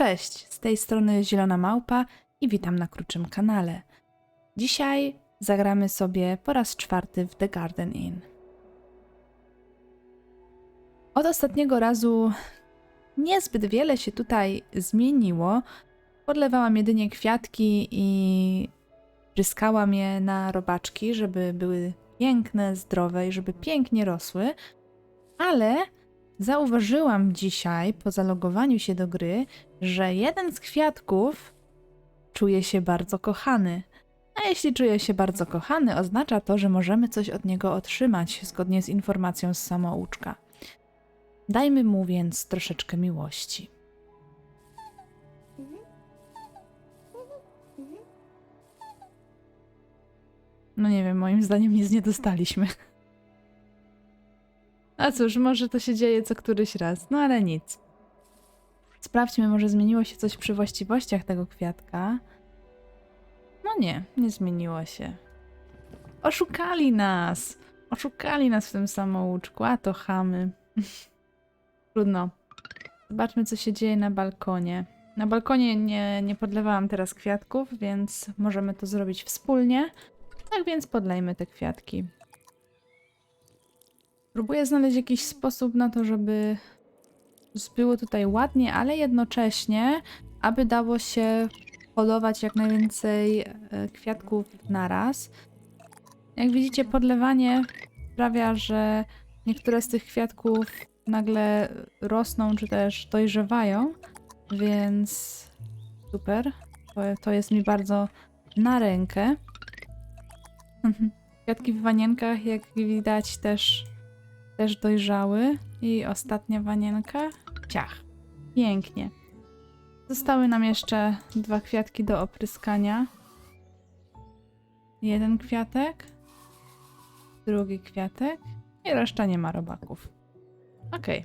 Cześć, z tej strony Zielona Małpa i witam na krótszym kanale. Dzisiaj zagramy sobie po raz czwarty w The Garden Inn. Od ostatniego razu niezbyt wiele się tutaj zmieniło. Podlewałam jedynie kwiatki i pryskałam je na robaczki, żeby były piękne, zdrowe i żeby pięknie rosły. Ale zauważyłam dzisiaj po zalogowaniu się do gry, że jeden z kwiatków czuje się bardzo kochany. A jeśli czuje się bardzo kochany, oznacza to, że możemy coś od niego otrzymać zgodnie z informacją z samouczka. Dajmy mu więc troszeczkę miłości. No nie wiem, moim zdaniem nic nie dostaliśmy. A cóż, może to się dzieje co któryś raz, no ale nic. Sprawdźmy, może zmieniło się coś przy właściwościach tego kwiatka. No nie, nie zmieniło się. Oszukali nas! Oszukali nas w tym samouczku, a to chamy. Trudno. Zobaczmy, co się dzieje na balkonie. Na balkonie nie, nie podlewałam teraz kwiatków, więc możemy to zrobić wspólnie. Tak więc podlejmy te kwiatki. Próbuję znaleźć jakiś sposób na to, żeby było tutaj ładnie, ale jednocześnie, aby dało się hodować jak najwięcej e, kwiatków naraz. Jak widzicie, podlewanie sprawia, że niektóre z tych kwiatków nagle rosną czy też dojrzewają, więc super. To, to jest mi bardzo na rękę. Kwiatki w wanienkach, jak widać, też, też dojrzały. I ostatnia wanienka. Ciach. Pięknie. Zostały nam jeszcze dwa kwiatki do opryskania. Jeden kwiatek. Drugi kwiatek. I reszta nie ma robaków. Okej.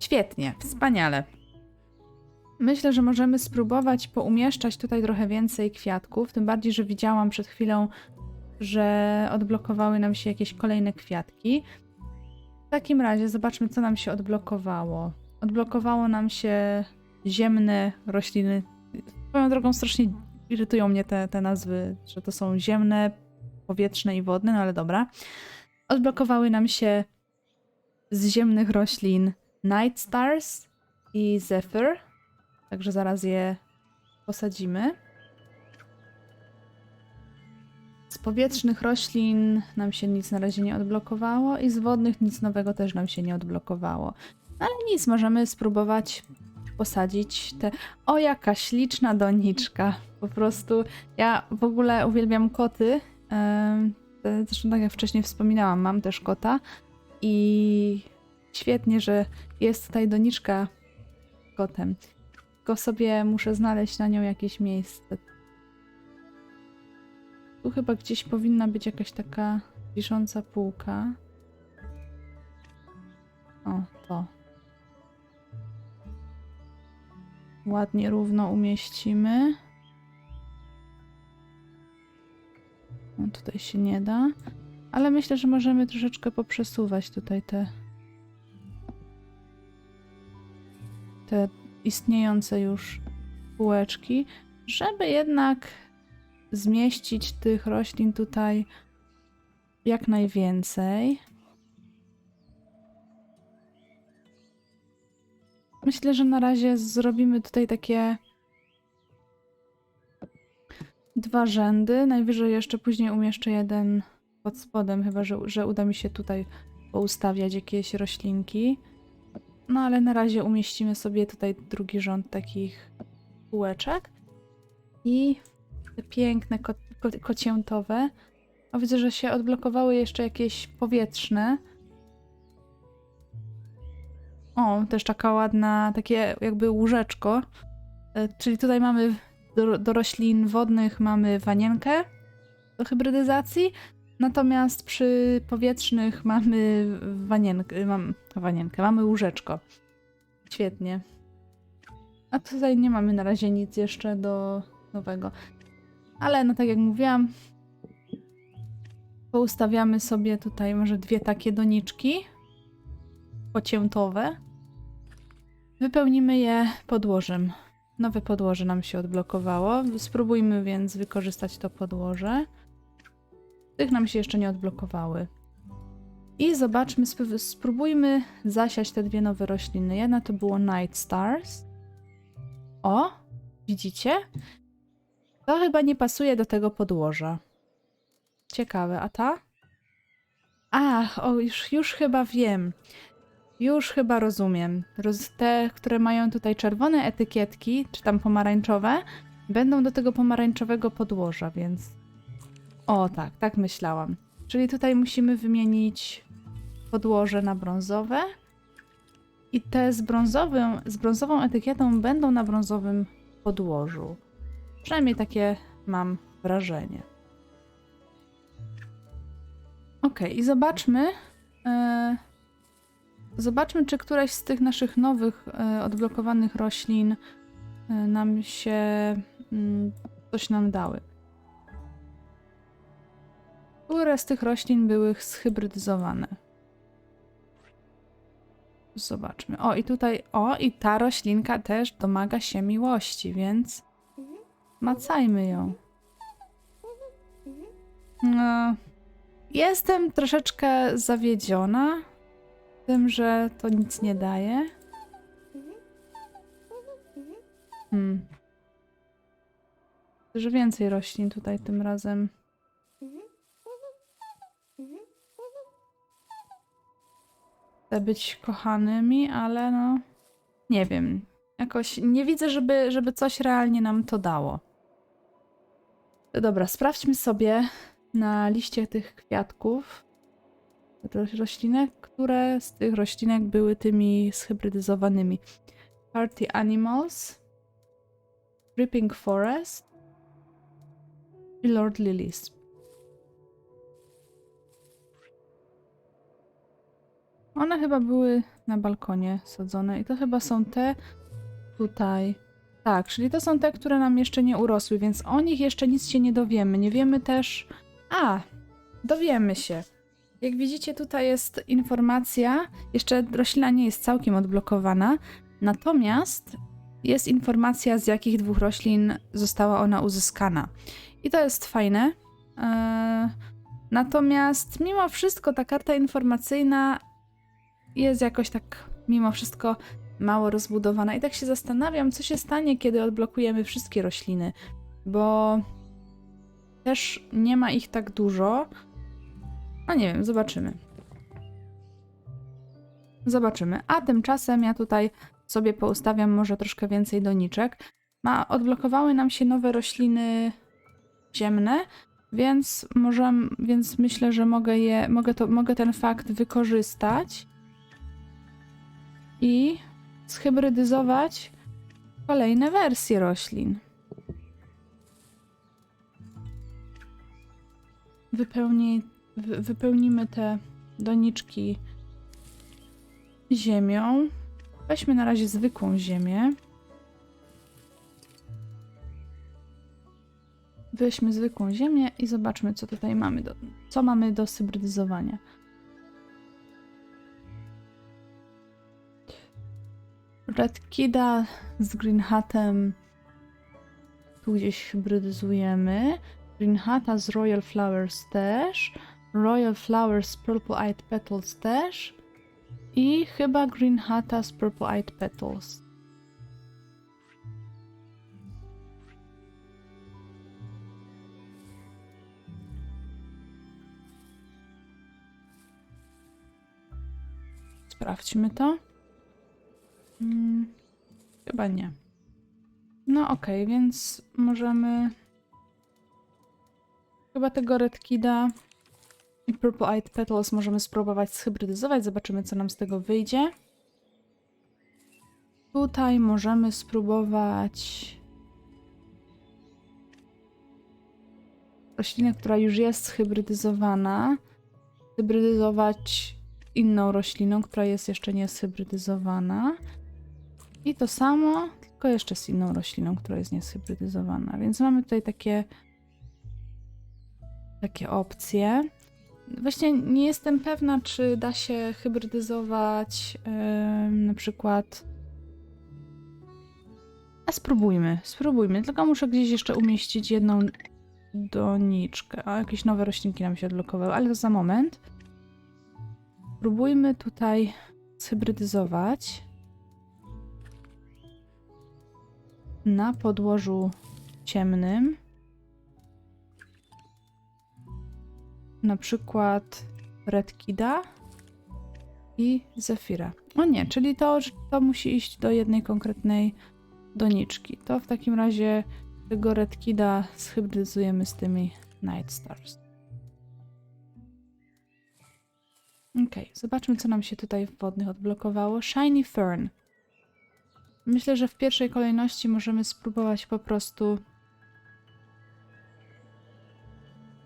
Świetnie, wspaniale. Myślę, że możemy spróbować poumieszczać tutaj trochę więcej kwiatków. Tym bardziej, że widziałam przed chwilą, że odblokowały nam się jakieś kolejne kwiatki. Takim razie zobaczmy, co nam się odblokowało. Odblokowało nam się ziemne rośliny. Swoją drogą strasznie irytują mnie te, te nazwy, że to są ziemne, powietrzne i wodne, no ale dobra. Odblokowały nam się z ziemnych roślin Night Stars i Zephyr, także zaraz je posadzimy. Z powietrznych roślin nam się nic na razie nie odblokowało i z wodnych nic nowego też nam się nie odblokowało. No ale nic, możemy spróbować posadzić te... O, jaka śliczna doniczka. Po prostu ja w ogóle uwielbiam koty. Zresztą tak jak wcześniej wspominałam, mam też kota i świetnie, że jest tutaj doniczka kotem. Tylko sobie muszę znaleźć na nią jakieś miejsce. Tu chyba gdzieś powinna być jakaś taka wisząca półka. O, to. Ładnie, równo umieścimy. No tutaj się nie da. Ale myślę, że możemy troszeczkę poprzesuwać tutaj te te istniejące już półeczki, żeby jednak zmieścić tych roślin tutaj jak najwięcej. Myślę, że na razie zrobimy tutaj takie dwa rzędy. Najwyżej jeszcze później umieszczę jeden pod spodem, chyba że, że uda mi się tutaj poustawiać jakieś roślinki. No ale na razie umieścimy sobie tutaj drugi rząd takich półeczek. I te piękne ko ko kociętowe. O, widzę, że się odblokowały jeszcze jakieś powietrzne. O, też taka ładna, takie jakby łóżeczko. E, czyli tutaj mamy do, do roślin wodnych mamy wanienkę do hybrydyzacji, natomiast przy powietrznych mamy wanienkę, mam wanienkę, mamy łóżeczko. Świetnie. A tutaj nie mamy na razie nic jeszcze do nowego. Ale no tak jak mówiłam, poustawiamy sobie tutaj może dwie takie doniczki pociętowe. Wypełnimy je podłożem Nowe podłoże nam się odblokowało. Spróbujmy więc wykorzystać to podłoże. Tych nam się jeszcze nie odblokowały. I zobaczmy, sp- spróbujmy zasiać te dwie nowe rośliny. Jedna to było Night Stars. O, widzicie? To chyba nie pasuje do tego podłoża. Ciekawe, a ta? Ach, o, już, już chyba wiem. Już chyba rozumiem. Roz, te, które mają tutaj czerwone etykietki, czy tam pomarańczowe, będą do tego pomarańczowego podłoża, więc. O, tak, tak myślałam. Czyli tutaj musimy wymienić podłoże na brązowe. I te z, brązowym, z brązową etykietą będą na brązowym podłożu. Przynajmniej takie mam wrażenie. Ok, i zobaczmy. E, zobaczmy, czy któraś z tych naszych nowych e, odblokowanych roślin e, nam się. Mm, coś nam dały. Które z tych roślin były zhybrydyzowane? Zobaczmy. O, i tutaj, o, i ta roślinka też domaga się miłości, więc macajmy ją. No, jestem troszeczkę zawiedziona tym, że to nic nie daje. Hmm. Że więcej roślin tutaj tym razem. Chcę być kochanymi, ale no. Nie wiem. Jakoś nie widzę, żeby, żeby coś realnie nam to dało. Dobra, sprawdźmy sobie na liście tych kwiatków ro- roślinek, które z tych roślinek były tymi zhybrydyzowanymi. Party Animals, Dripping Forest i Lord Lilies. One chyba były na balkonie sadzone i to chyba są te tutaj. Tak, czyli to są te, które nam jeszcze nie urosły, więc o nich jeszcze nic się nie dowiemy. Nie wiemy też. A, dowiemy się. Jak widzicie, tutaj jest informacja. Jeszcze roślina nie jest całkiem odblokowana, natomiast jest informacja, z jakich dwóch roślin została ona uzyskana. I to jest fajne. Eee, natomiast mimo wszystko ta karta informacyjna jest jakoś tak mimo wszystko mało rozbudowana. I tak się zastanawiam, co się stanie, kiedy odblokujemy wszystkie rośliny, bo też nie ma ich tak dużo. No nie wiem, zobaczymy. Zobaczymy. A tymczasem ja tutaj sobie poustawiam może troszkę więcej doniczek. Ma, odblokowały nam się nowe rośliny ziemne, więc może, więc myślę, że mogę je, mogę, to, mogę ten fakt wykorzystać i zhybrydyzować kolejne wersje roślin. Wypełni, wy, wypełnimy te doniczki ziemią. Weźmy na razie zwykłą ziemię. Weźmy zwykłą ziemię i zobaczmy, co tutaj mamy do, co mamy do hybrydyzowania. Red Kida z Green Hatem tu gdzieś hybrydyzujemy. Green Hata z Royal Flowers też. Royal Flowers Purple Eyed Petals też. I chyba Green Hata z Purple Eyed Petals. Sprawdźmy to. Hmm, chyba nie. No okej, okay, więc możemy... Chyba tego Red Kida i Purple Eyed Petals możemy spróbować zhybrydyzować. Zobaczymy, co nam z tego wyjdzie. Tutaj możemy spróbować... Roślinę, która już jest zhybrydyzowana. Hybrydyzować inną rośliną, która jest jeszcze nie zhybrydyzowana. I to samo, tylko jeszcze z inną rośliną, która jest nieshybrydyzowana. Więc mamy tutaj takie, takie opcje. Właśnie nie jestem pewna, czy da się hybrydyzować yy, na przykład A spróbujmy, spróbujmy. Tylko muszę gdzieś jeszcze umieścić jedną doniczkę. A jakieś nowe roślinki nam się odblokowały, ale to za moment. Spróbujmy tutaj zhybrydyzować. Na podłożu ciemnym. Na przykład Redkida i Zefira. O nie, czyli to, to musi iść do jednej konkretnej doniczki. To w takim razie tego Redkida zhybrydyzujemy z tymi Night Stars. Ok, zobaczmy co nam się tutaj w wodnych odblokowało. Shiny Fern. Myślę, że w pierwszej kolejności możemy spróbować po prostu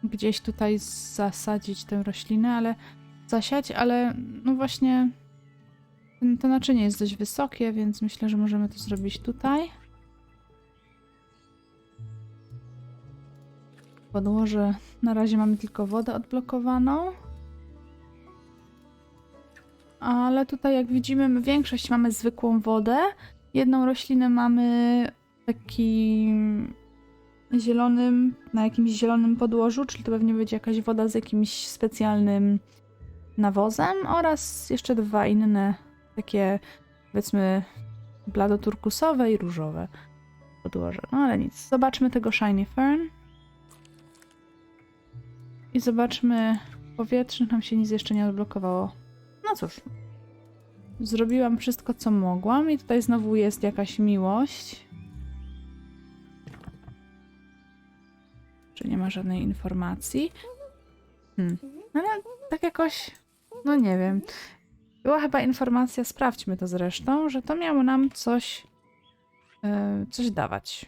gdzieś tutaj zasadzić tę roślinę, ale zasiać, ale no właśnie to naczynie jest dość wysokie, więc myślę, że możemy to zrobić tutaj. Podłoże na razie mamy tylko wodę odblokowaną. Ale tutaj jak widzimy, my większość mamy zwykłą wodę. Jedną roślinę mamy taki zielonym, na jakimś zielonym podłożu, czyli to pewnie będzie jakaś woda z jakimś specjalnym nawozem oraz jeszcze dwa inne takie powiedzmy bladoturkusowe i różowe podłoże. No ale nic. Zobaczmy tego Shiny Fern. I zobaczmy powietrznych nam się nic jeszcze nie odblokowało. No cóż. Zrobiłam wszystko, co mogłam i tutaj znowu jest jakaś miłość. Czy nie ma żadnej informacji? Hmm. Ale tak jakoś, no nie wiem. Była chyba informacja, sprawdźmy to zresztą, że to miało nam coś, e, coś dawać.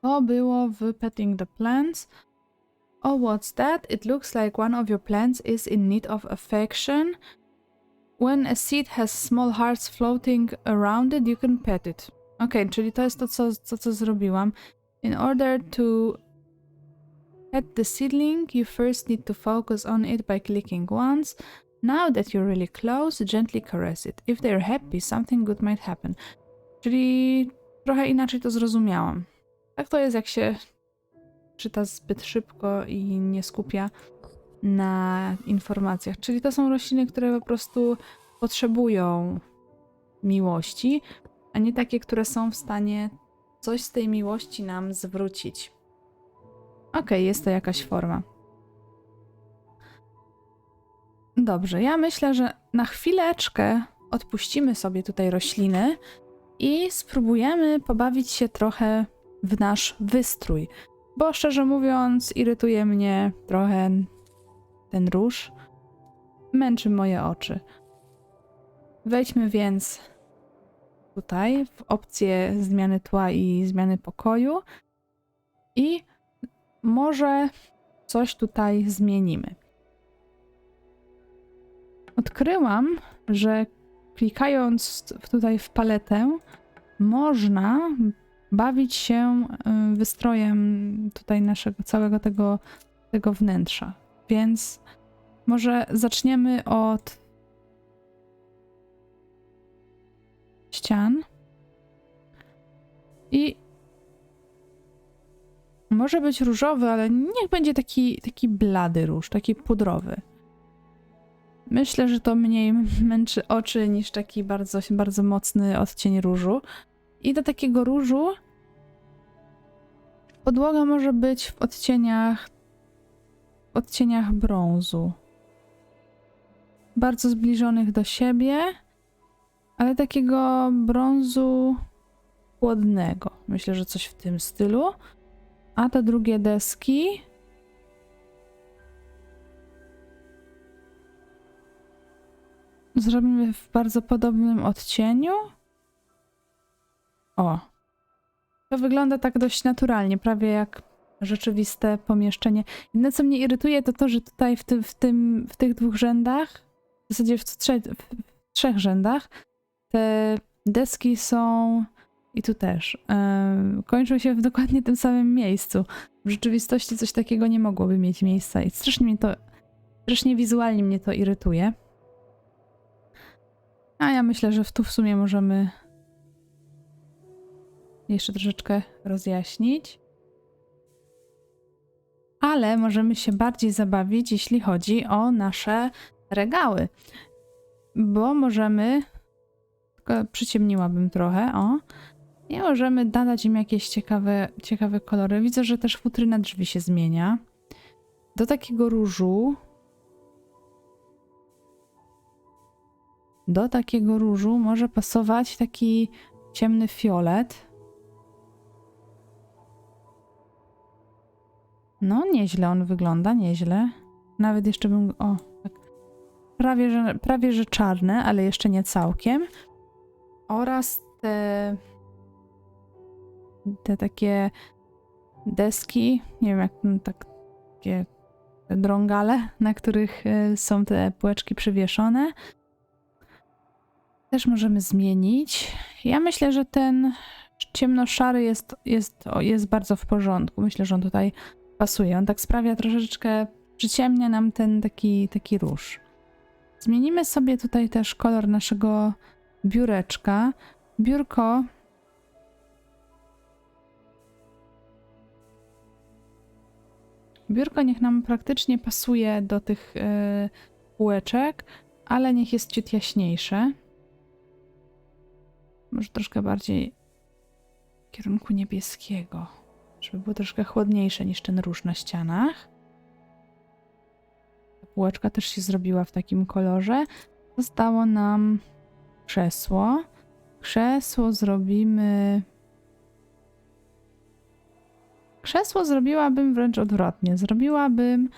To było w Petting the Plants. Oh, what's that? It looks like one of your plants is in need of affection. When a seed has small hearts floating around it, you can pet it. Okej, czyli to jest to, co, co zrobiłam. In order to pet the seedling, you first need to focus on it by clicking once. Now that you're really close, gently caress it. If they're happy, something good might happen. Czyli trochę inaczej to zrozumiałam. Tak to jest, jak się czyta zbyt szybko i nie skupia na informacjach. Czyli to są rośliny, które po prostu potrzebują miłości, a nie takie, które są w stanie coś z tej miłości nam zwrócić. Okej, jest to jakaś forma. Dobrze, ja myślę, że na chwileczkę odpuścimy sobie tutaj rośliny i spróbujemy pobawić się trochę w nasz wystrój. Bo szczerze mówiąc, irytuje mnie trochę ten róż. Męczy moje oczy. Wejdźmy więc tutaj w opcję zmiany tła i zmiany pokoju i może coś tutaj zmienimy. Odkryłam, że klikając tutaj w paletę można bawić się y, wystrojem tutaj naszego całego tego, tego wnętrza. Więc może zaczniemy od ścian i może być różowy, ale niech będzie taki, taki blady róż, taki pudrowy. Myślę, że to mniej męczy oczy niż taki bardzo, bardzo mocny odcień różu. I do takiego różu podłoga może być w odcieniach w odcieniach brązu. Bardzo zbliżonych do siebie, ale takiego brązu chłodnego. Myślę, że coś w tym stylu. A te drugie deski zrobimy w bardzo podobnym odcieniu. O. To wygląda tak dość naturalnie, prawie jak rzeczywiste pomieszczenie. Jedyne, co mnie irytuje, to to, że tutaj w, tym, w, tym, w tych dwóch rzędach, w zasadzie w, trze w trzech rzędach, te deski są i tu też. em, kończą się w dokładnie tym samym miejscu. W rzeczywistości coś takiego nie mogłoby mieć miejsca i strasznie mnie to, strasznie wizualnie mnie to irytuje. A ja myślę, że tu w sumie możemy jeszcze troszeczkę rozjaśnić. Ale możemy się bardziej zabawić, jeśli chodzi o nasze regały. Bo możemy. Tylko przyciemniłabym trochę, o. I możemy dodać im jakieś ciekawe, ciekawe kolory. Widzę, że też futryna drzwi się zmienia. Do takiego różu. Do takiego różu może pasować taki ciemny fiolet. No, nieźle on wygląda, nieźle. Nawet jeszcze bym. O, tak. Prawie że, prawie, że czarne, ale jeszcze nie całkiem. Oraz te. Te takie deski, nie wiem jak tak, takie drągale, na których y, są te półeczki przywieszone. Też możemy zmienić. Ja myślę, że ten ciemnoszary jest, jest, jest bardzo w porządku. Myślę, że on tutaj pasuje. On tak sprawia troszeczkę, przyciemnia nam ten taki, taki róż. Zmienimy sobie tutaj też kolor naszego biureczka. Biurko Biurko niech nam praktycznie pasuje do tych yy, ale niech jest ciut jaśniejsze. Może troszkę bardziej w kierunku niebieskiego, żeby było troszkę chłodniejsze niż ten róż na ścianach. Ta półeczka też się zrobiła w takim kolorze. Zostało nam krzesło. Krzesło zrobimy. Krzesło zrobiłabym wręcz odwrotnie. Zrobiłabym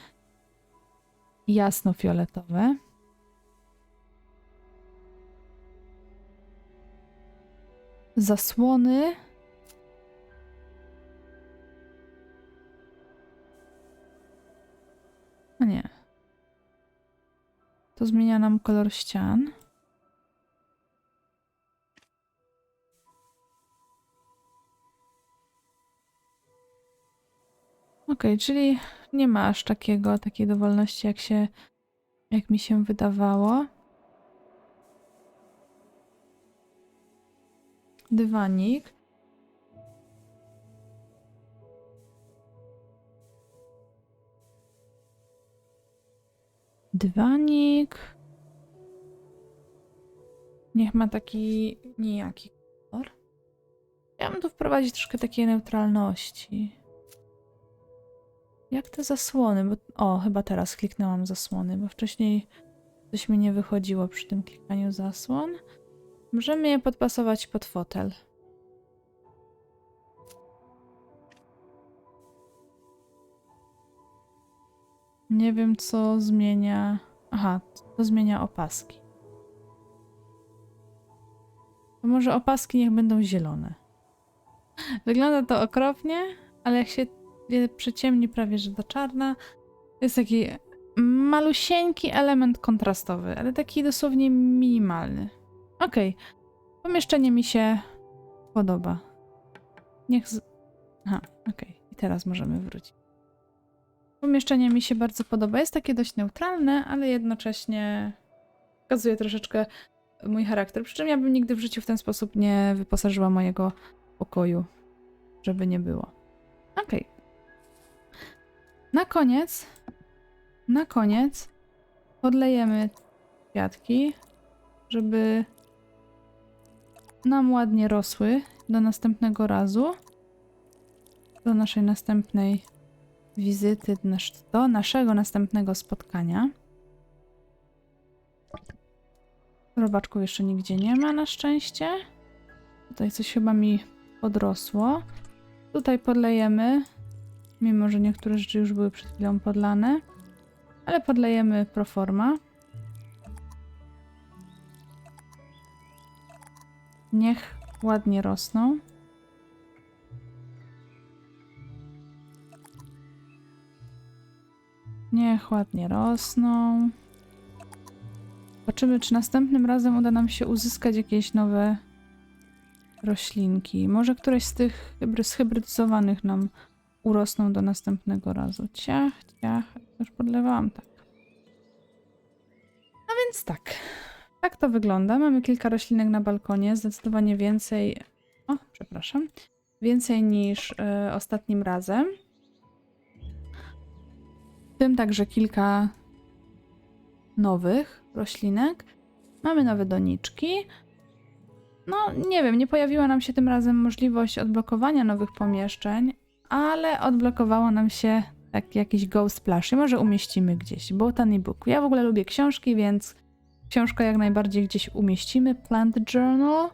jasno-fioletowe. Zasłony. Nie. To zmienia nam kolor ścian. Okej, czyli nie ma aż takiego, takiej dowolności, jak się, jak mi się wydawało. Dywanik. Dywanik. Niech ma taki nijaki kolor. Chciałam tu wprowadzić troszkę takiej neutralności. Jak te zasłony? Bo, o, chyba teraz kliknęłam zasłony, bo wcześniej coś mi nie wychodziło przy tym klikaniu zasłon. Możemy je podpasować pod fotel. Nie wiem, co zmienia. Aha, to zmienia opaski. To może opaski niech będą zielone. Wygląda to okropnie, ale jak się je przyciemni prawie że do czarna, to jest taki malusieńki element kontrastowy, ale taki dosłownie minimalny. Okej, pomieszczenie mi się podoba. Niech z... Aha, okej. I teraz możemy wrócić. Pomieszczenie mi się bardzo podoba. Jest takie dość neutralne, ale jednocześnie pokazuje troszeczkę mój charakter. Przy czym ja bym nigdy w życiu w ten sposób nie wyposażyła mojego pokoju, żeby nie było. Okej. Na koniec, na koniec podlejemy kwiatki, żeby nam ładnie rosły do następnego razu, do naszej następnej wizyty, do naszego następnego spotkania. Robaczków jeszcze nigdzie nie ma na szczęście. Tutaj coś chyba mi podrosło. Tutaj podlejemy, mimo że niektóre rzeczy już były przed chwilą podlane, ale podlejemy proforma. Niech ładnie rosną. Niech ładnie rosną. Zobaczymy, czy następnym razem uda nam się uzyskać jakieś nowe roślinki. Może któreś z tych hybry- zhybrydyzowanych nam urosną do następnego razu. Ciach, ciach. Już podlewałam tak. No więc tak. tak to wygląda. Mamy kilka roślinek na balkonie, zdecydowanie więcej. O, przepraszam. Więcej niż e, ostatnim razem. W tym także kilka nowych roślinek. Mamy nowe doniczki. No, nie wiem, nie pojawiła nam się tym razem możliwość odblokowania nowych pomieszczeń, ale odblokowało nam się tak jakiś Ghost Splash i może umieścimy gdzieś. Botany Book. Ja w ogóle lubię książki, więc książkę jak najbardziej gdzieś umieścimy. Plant Journal,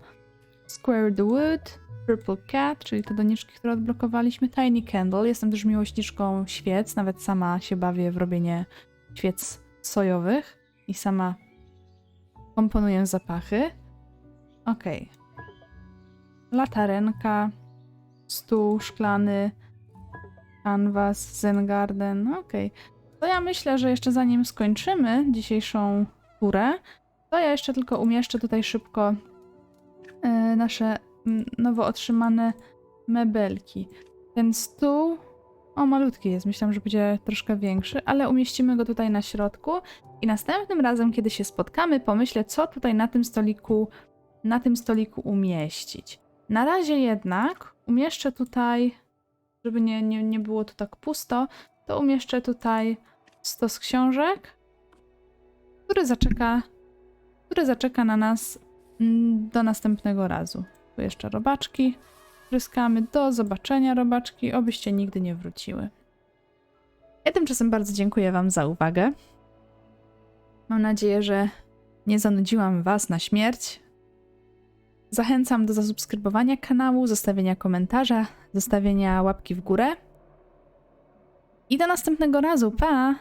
Square the Wood, Purple Cat, czyli te doniczki, które odblokowaliśmy. Tiny Candle. Jestem też miłośniczką świec, nawet sama się bawię w robienie świec sojowych i sama komponuję zapachy. Okej. Latarenka, stół szklany, canvas, zen garden. Okej. To ja myślę, że jeszcze zanim skończymy dzisiejszą turę, to ja jeszcze tylko umieszczę tutaj szybko nasze mm, nowo otrzymane mebelki. Ten stół, o malutki jest, myślałam, że będzie troszkę większy, ale umieścimy go tutaj na środku i następnym razem, kiedy się spotkamy, pomyślę, co tutaj na tym stoliku, na tym stoliku umieścić. Na razie jednak umieszczę tutaj, żeby nie, nie, nie było tu tak pusto, to umieszczę tutaj stos książek, który zaczeka, który zaczeka na nas do następnego razu. Tu jeszcze robaczki pryskamy. Do zobaczenia, robaczki, obyście nigdy nie wróciły. Ja tymczasem bardzo dziękuję Wam za uwagę. Mam nadzieję, że nie zanudziłam Was na śmierć. Zachęcam do zasubskrybowania kanału, zostawienia komentarza, zostawienia łapki w górę. I do następnego razu. Pa!